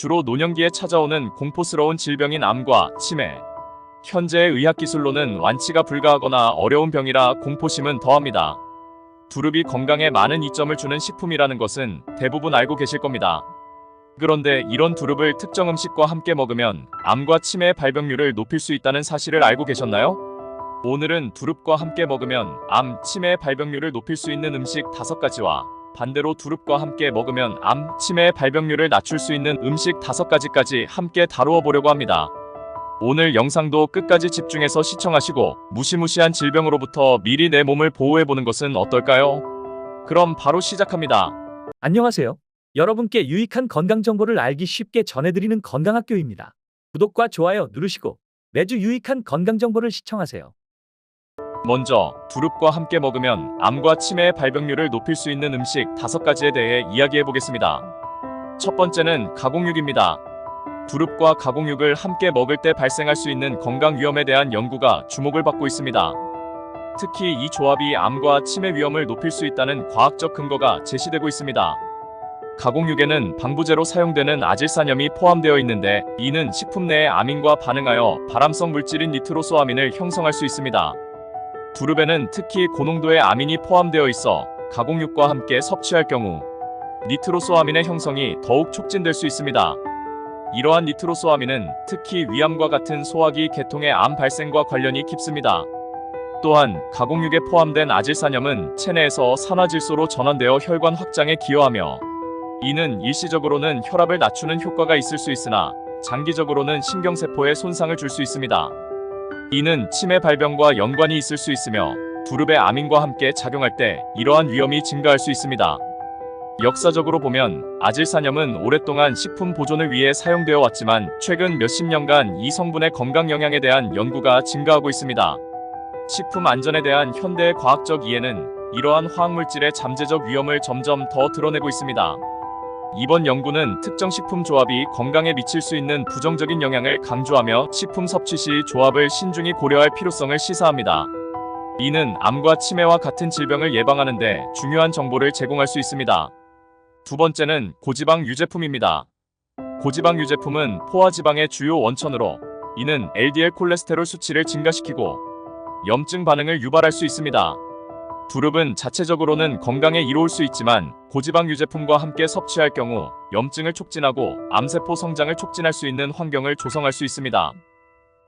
주로 노년기에 찾아오는 공포스러운 질병인 암과 치매. 현재의 의학기술로는 완치가 불가하거나 어려운 병이라 공포심은 더합니다. 두릅이 건강에 많은 이점을 주는 식품이라는 것은 대부분 알고 계실 겁니다. 그런데 이런 두릅을 특정 음식과 함께 먹으면 암과 치매의 발병률을 높일 수 있다는 사실을 알고 계셨나요? 오늘은 두릅과 함께 먹으면 암, 치매의 발병률을 높일 수 있는 음식 5가지와 반대로 두릅과 함께 먹으면 암, 치매의 발병률을 낮출 수 있는 음식 5가지까지 함께 다루어 보려고 합니다. 오늘 영상도 끝까지 집중해서 시청하시고 무시무시한 질병으로부터 미리 내 몸을 보호해 보는 것은 어떨까요? 그럼 바로 시작합니다. 안녕하세요. 여러분께 유익한 건강 정보를 알기 쉽게 전해드리는 건강학교입니다. 구독과 좋아요 누르시고 매주 유익한 건강 정보를 시청하세요. 먼저 두릅과 함께 먹으면 암과 치매의 발병률을 높일 수 있는 음식 5가지에 대해 이야기해 보겠습니다. 첫 번째는 가공육입니다. 두릅과 가공육을 함께 먹을 때 발생할 수 있는 건강 위험에 대한 연구가 주목을 받고 있습니다. 특히 이 조합이 암과 치매 위험을 높일 수 있다는 과학적 근거가 제시되고 있습니다. 가공육에는 방부제로 사용되는 아질산염이 포함되어 있는데 이는 식품 내의 아민과 반응하여 발암성 물질인 니트로소아민을 형성할 수 있습니다. 두릅에는 특히 고농도의 아민이 포함되어 있어 가공육과 함께 섭취할 경우 니트로소아민의 형성이 더욱 촉진될 수 있습니다. 이러한 니트로소아민은 특히 위암과 같은 소화기 계통의 암 발생과 관련이 깊습니다. 또한 가공육에 포함된 아질산염은 체내에서 산화질소로 전환되어 혈관 확장에 기여하며 이는 일시적으로는 혈압을 낮추는 효과가 있을 수 있으나 장기적으로는 신경세포에 손상을 줄 수 있습니다. 이는 치매 발병과 연관이 있을 수 있으며 두릅의 아민과 함께 작용할 때 이러한 위험이 증가할 수 있습니다. 역사적으로 보면 아질산염은 오랫동안 식품 보존을 위해 사용되어 왔지만 최근 몇십 년간 이 성분의 건강 영향에 대한 연구가 증가하고 있습니다. 식품 안전에 대한 현대의 과학적 이해는 이러한 화학물질의 잠재적 위험을 점점 더 드러내고 있습니다. 이번 연구는 특정 식품 조합이 건강에 미칠 수 있는 부정적인 영향을 강조하며 식품 섭취 시 조합을 신중히 고려할 필요성을 시사합니다. 이는 암과 치매와 같은 질병을 예방하는 데 중요한 정보를 제공할 수 있습니다. 두 번째는 고지방 유제품입니다. 고지방 유제품은 포화지방의 주요 원천으로 이는 LDL 콜레스테롤 수치를 증가시키고 염증 반응을 유발할 수 있습니다. 두릅은 자체적으로는 건강에 이로울 수 있지만 고지방 유제품과 함께 섭취할 경우 염증을 촉진하고 암세포 성장을 촉진할 수 있는 환경을 조성할 수 있습니다.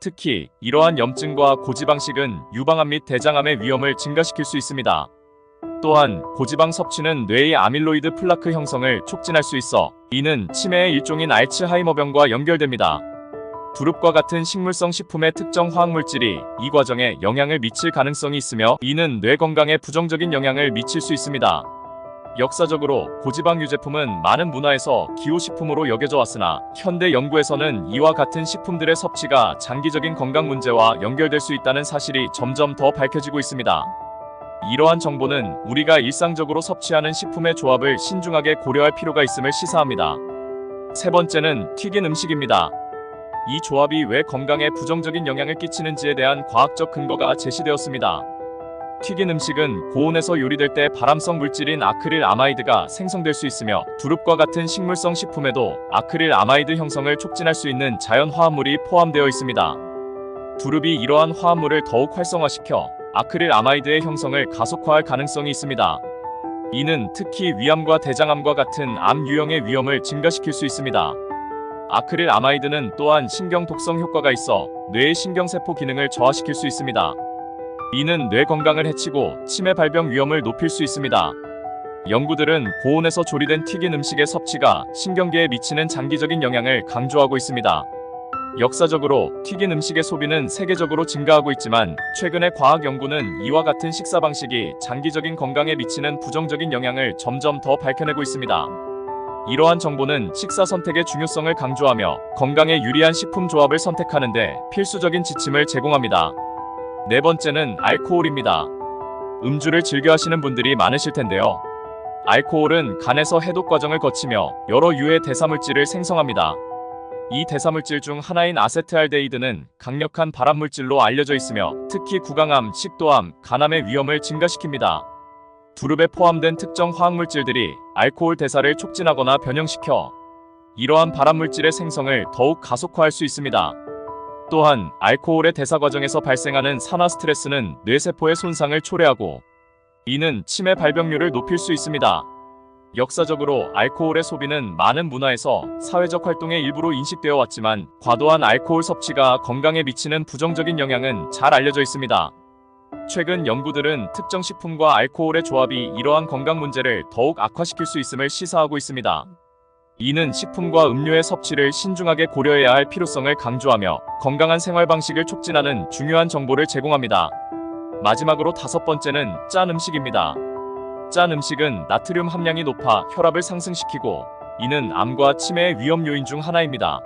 특히 이러한 염증과 고지방식은 유방암 및 대장암의 위험을 증가시킬 수 있습니다. 또한 고지방 섭취는 뇌의 아밀로이드 플라크 형성을 촉진할 수 있어 이는 치매의 일종인 알츠하이머병과 연결됩니다. 두릅과 같은 식물성 식품의 특정 화학물질이 이 과정에 영향을 미칠 가능성이 있으며 이는 뇌 건강에 부정적인 영향을 미칠 수 있습니다. 역사적으로 고지방 유제품은 많은 문화에서 기호식품으로 여겨져 왔으나 현대 연구에서는 이와 같은 식품들의 섭취가 장기적인 건강 문제와 연결될 수 있다는 사실이 점점 더 밝혀지고 있습니다. 이러한 정보는 우리가 일상적으로 섭취하는 식품의 조합을 신중하게 고려할 필요가 있음을 시사합니다. 세 번째는 튀긴 음식입니다. 이 조합이 왜 건강에 부정적인 영향을 끼치는지에 대한 과학적 근거가 제시되었습니다. 튀긴 음식은 고온에서 요리될 때 발암성 물질인 아크릴 아마이드가 생성될 수 있으며 두릅과 같은 식물성 식품에도 아크릴 아마이드 형성을 촉진할 수 있는 자연 화합물이 포함되어 있습니다. 두릅이 이러한 화합물을 더욱 활성화시켜 아크릴 아마이드의 형성을 가속화할 가능성이 있습니다. 이는 특히 위암과 대장암과 같은 암 유형의 위험을 증가시킬 수 있습니다. 아크릴 아마이드는 또한 신경 독성 효과가 있어 뇌의 신경세포 기능을 저하시킬 수 있습니다. 이는 뇌 건강을 해치고 치매 발병 위험을 높일 수 있습니다. 연구들은 고온에서 조리된 튀긴 음식의 섭취가 신경계에 미치는 장기적인 영향을 강조하고 있습니다. 역사적으로 튀긴 음식의 소비는 세계적으로 증가하고 있지만 최근의 과학 연구는 이와 같은 식사 방식이 장기적인 건강에 미치는 부정적인 영향을 점점 더 밝혀내고 있습니다. 이러한 정보는 식사 선택의 중요성을 강조하며 건강에 유리한 식품 조합을 선택하는데 필수적인 지침을 제공합니다. 네 번째는 알코올입니다. 음주를 즐겨 하시는 분들이 많으실 텐데요. 알코올은 간에서 해독 과정을 거치며 여러 유해 대사물질을 생성합니다. 이 대사물질 중 하나인 아세트알데히드는 강력한 발암물질로 알려져 있으며 특히 구강암, 식도암, 간암의 위험을 증가시킵니다. 두릅에 포함된 특정 화학물질들이 알코올 대사를 촉진하거나 변형시켜 이러한 발암물질의 생성을 더욱 가속화할 수 있습니다. 또한 알코올의 대사 과정에서 발생하는 산화 스트레스는 뇌세포의 손상을 초래하고 이는 치매 발병률을 높일 수 있습니다. 역사적으로 알코올의 소비는 많은 문화에서 사회적 활동의 일부로 인식되어 왔지만 과도한 알코올 섭취가 건강에 미치는 부정적인 영향은 잘 알려져 있습니다. 최근 연구들은 특정 식품과 알코올의 조합이 이러한 건강 문제를 더욱 악화시킬 수 있음을 시사하고 있습니다. 이는 식품과 음료의 섭취를 신중하게 고려해야 할 필요성을 강조하며 건강한 생활 방식을 촉진하는 중요한 정보를 제공합니다. 마지막으로 다섯 번째는 짠 음식입니다. 짠 음식은 나트륨 함량이 높아 혈압을 상승시키고 이는 암과 치매의 위험 요인 중 하나입니다.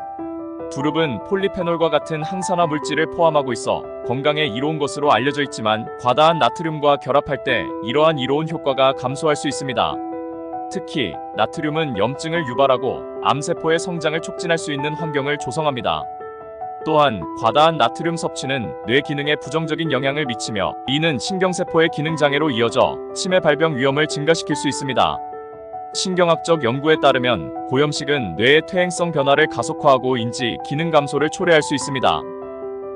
두릅은 폴리페놀과 같은 항산화 물질을 포함하고 있어 건강에 이로운 것으로 알려져 있지만 과다한 나트륨과 결합할 때 이러한 이로운 효과가 감소할 수 있습니다. 특히 나트륨은 염증을 유발하고 암세포의 성장을 촉진할 수 있는 환경을 조성합니다. 또한 과다한 나트륨 섭취는 뇌 기능에 부정적인 영향을 미치며 이는 신경세포의 기능 장애로 이어져 치매 발병 위험을 증가시킬 수 있습니다. 신경학적 연구에 따르면 고염식은 뇌의 퇴행성 변화를 가속화하고 인지 기능 감소를 초래할 수 있습니다.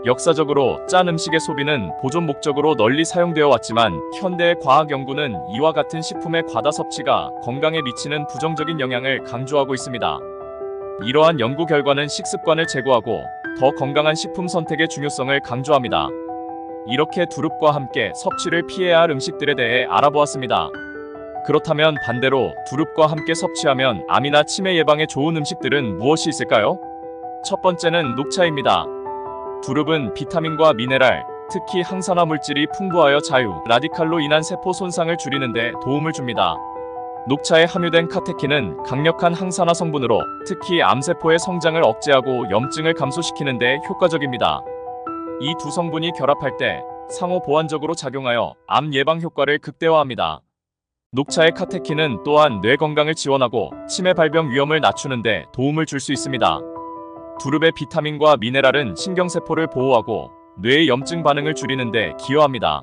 역사적으로 짠 음식의 소비는 보존 목적으로 널리 사용되어 왔지만 현대의 과학 연구는 이와 같은 식품의 과다 섭취가 건강에 미치는 부정적인 영향을 강조하고 있습니다. 이러한 연구 결과는 식습관을 제고하고 더 건강한 식품 선택의 중요성을 강조합니다. 이렇게 두릅과 함께 섭취를 피해야 할 음식들에 대해 알아보았습니다. 그렇다면 반대로 두릅과 함께 섭취하면 암이나 치매 예방에 좋은 음식들은 무엇이 있을까요? 첫 번째는 녹차입니다. 두릅은 비타민과 미네랄, 특히 항산화 물질이 풍부하여 자유, 라디칼로 인한 세포 손상을 줄이는데 도움을 줍니다. 녹차에 함유된 카테킨은 강력한 항산화 성분으로 특히 암세포의 성장을 억제하고 염증을 감소시키는 데 효과적입니다. 이 두 성분이 결합할 때 상호 보완적으로 작용하여 암 예방 효과를 극대화합니다. 녹차의 카테킨은 또한 뇌 건강을 지원하고 치매 발병 위험을 낮추는 데 도움을 줄 수 있습니다. 두릅의 비타민과 미네랄은 신경세포를 보호하고 뇌의 염증 반응을 줄이는 데 기여합니다.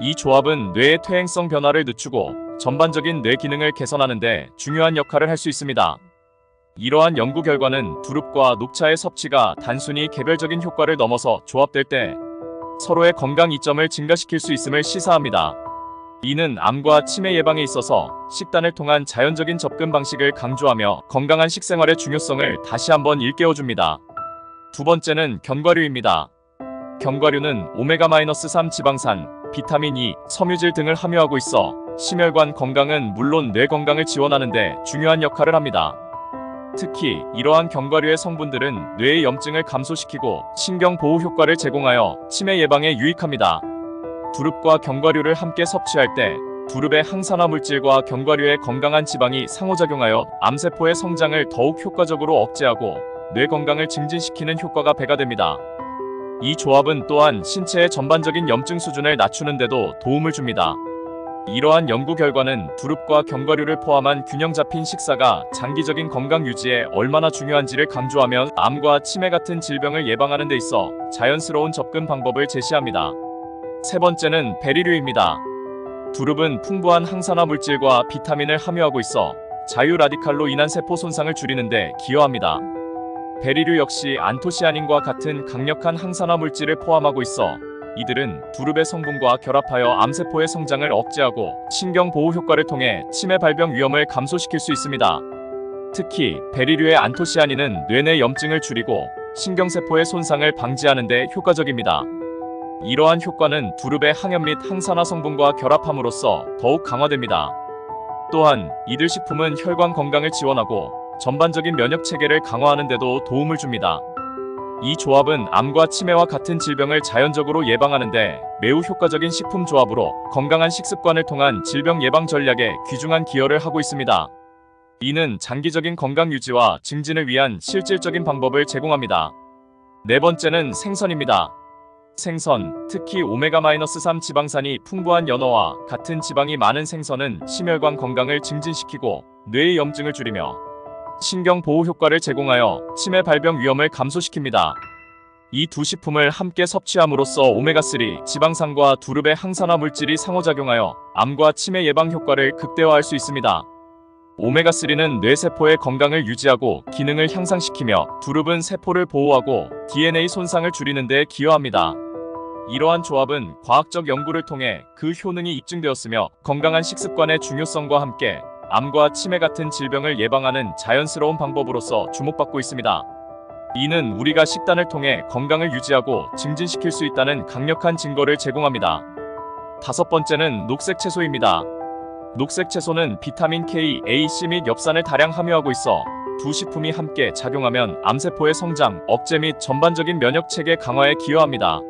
이 조합은 뇌의 퇴행성 변화를 늦추고 전반적인 뇌 기능을 개선하는 데 중요한 역할을 할 수 있습니다. 이러한 연구 결과는 두릅과 녹차의 섭취가 단순히 개별적인 효과를 넘어서 조합될 때 서로의 건강 이점을 증가시킬 수 있음을 시사합니다. 이는 암과 치매 예방에 있어서 식단을 통한 자연적인 접근 방식을 강조하며 건강한 식생활의 중요성을 다시 한번 일깨워줍니다. 두 번째는 견과류입니다. 견과류는 오메가-3 지방산, 비타민 E, 섬유질 등을 함유하고 있어 심혈관 건강은 물론 뇌 건강을 지원하는데 중요한 역할을 합니다. 특히 이러한 견과류의 성분들은 뇌의 염증을 감소시키고 신경 보호 효과를 제공하여 치매 예방에 유익합니다. 두릅과 견과류를 함께 섭취할 때 두릅의 항산화 물질과 견과류의 건강한 지방이 상호작용하여 암세포의 성장을 더욱 효과적으로 억제하고 뇌 건강을 증진시키는 효과가 배가 됩니다. 이 조합은 또한 신체의 전반적인 염증 수준을 낮추는 데도 도움을 줍니다. 이러한 연구 결과는 두릅과 견과류를 포함한 균형 잡힌 식사가 장기적인 건강 유지에 얼마나 중요한지를 강조하며 암과 치매 같은 질병을 예방하는 데 있어 자연스러운 접근 방법을 제시합니다. 세 번째는 베리류입니다. 두릅은 풍부한 항산화 물질과 비타민을 함유하고 있어 자유 라디칼로 인한 세포 손상을 줄이는데 기여합니다. 베리류 역시 안토시아닌과 같은 강력한 항산화 물질을 포함하고 있어 이들은 두릅의 성분과 결합하여 암세포의 성장을 억제하고 신경 보호 효과를 통해 치매 발병 위험을 감소시킬 수 있습니다. 특히 베리류의 안토시아닌은 뇌내 염증을 줄이고 신경세포의 손상을 방지하는 데 효과적입니다. 이러한 효과는 두릅의 항염 및 항산화 성분과 결합함으로써 더욱 강화됩니다. 또한 이들 식품은 혈관 건강을 지원하고 전반적인 면역 체계를 강화하는 데도 도움을 줍니다. 이 조합은 암과 치매와 같은 질병을 자연적으로 예방하는데 매우 효과적인 식품 조합으로 건강한 식습관을 통한 질병 예방 전략에 귀중한 기여를 하고 있습니다. 이는 장기적인 건강 유지와 증진을 위한 실질적인 방법을 제공합니다. 네 번째는 생선입니다. 생선, 특히 오메가-3 지방산이 풍부한 연어와 같은 지방이 많은 생선은 심혈관 건강을 증진시키고 뇌의 염증을 줄이며 신경 보호 효과를 제공하여 치매 발병 위험을 감소시킵니다. 이 두 식품을 함께 섭취함으로써 오메가3 지방산과 두릅의 항산화 물질이 상호작용하여 암과 치매 예방 효과를 극대화할 수 있습니다. 오메가3는 뇌세포의 건강을 유지하고 기능을 향상시키며 두릅은 세포를 보호하고 DNA 손상을 줄이는 데 기여합니다. 이러한 조합은 과학적 연구를 통해 그 효능이 입증되었으며 건강한 식습관의 중요성과 함께 암과 치매 같은 질병을 예방하는 자연스러운 방법으로서 주목받고 있습니다. 이는 우리가 식단을 통해 건강을 유지하고 증진시킬 수 있다는 강력한 증거를 제공합니다. 다섯 번째는 녹색 채소입니다. 녹색 채소는 비타민 K, A, C 및 엽산을 다량 함유하고 있어 두 식품이 함께 작용하면 암세포의 성장, 억제 및 전반적인 면역 체계 강화에 기여합니다.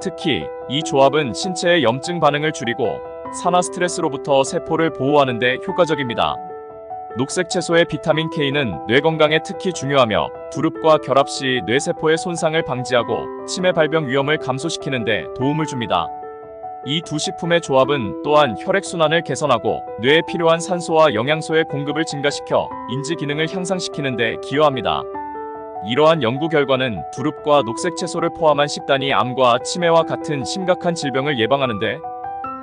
특히 이 조합은 신체의 염증 반응을 줄이고 산화 스트레스로부터 세포를 보호하는 데 효과적입니다. 녹색 채소의 비타민 K는 뇌 건강에 특히 중요하며 두릅과 결합 시 뇌세포의 손상을 방지하고 치매 발병 위험을 감소시키는 데 도움을 줍니다. 이 두 식품의 조합은 또한 혈액순환을 개선하고 뇌에 필요한 산소와 영양소의 공급을 증가시켜 인지 기능을 향상시키는 데 기여합니다. 이러한 연구 결과는 두릅과 녹색 채소를 포함한 식단이 암과 치매와 같은 심각한 질병을 예방하는 데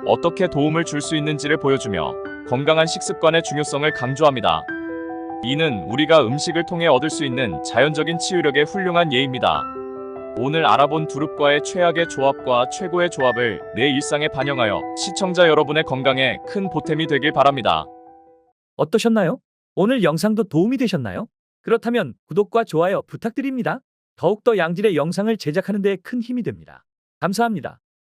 어떻게 도움을 줄 수 있는지를 보여주며 건강한 식습관의 중요성을 강조합니다. 이는 우리가 음식을 통해 얻을 수 있는 자연적인 치유력의 훌륭한 예입니다. 오늘 알아본 두릅과의 최악의 조합과 최고의 조합을 내 일상에 반영하여 시청자 여러분의 건강에 큰 보탬이 되길 바랍니다. 어떠셨나요? 오늘 영상도 도움이 되셨나요? 그렇다면 구독과 좋아요 부탁드립니다. 더욱더 양질의 영상을 제작하는 데 큰 힘이 됩니다. 감사합니다.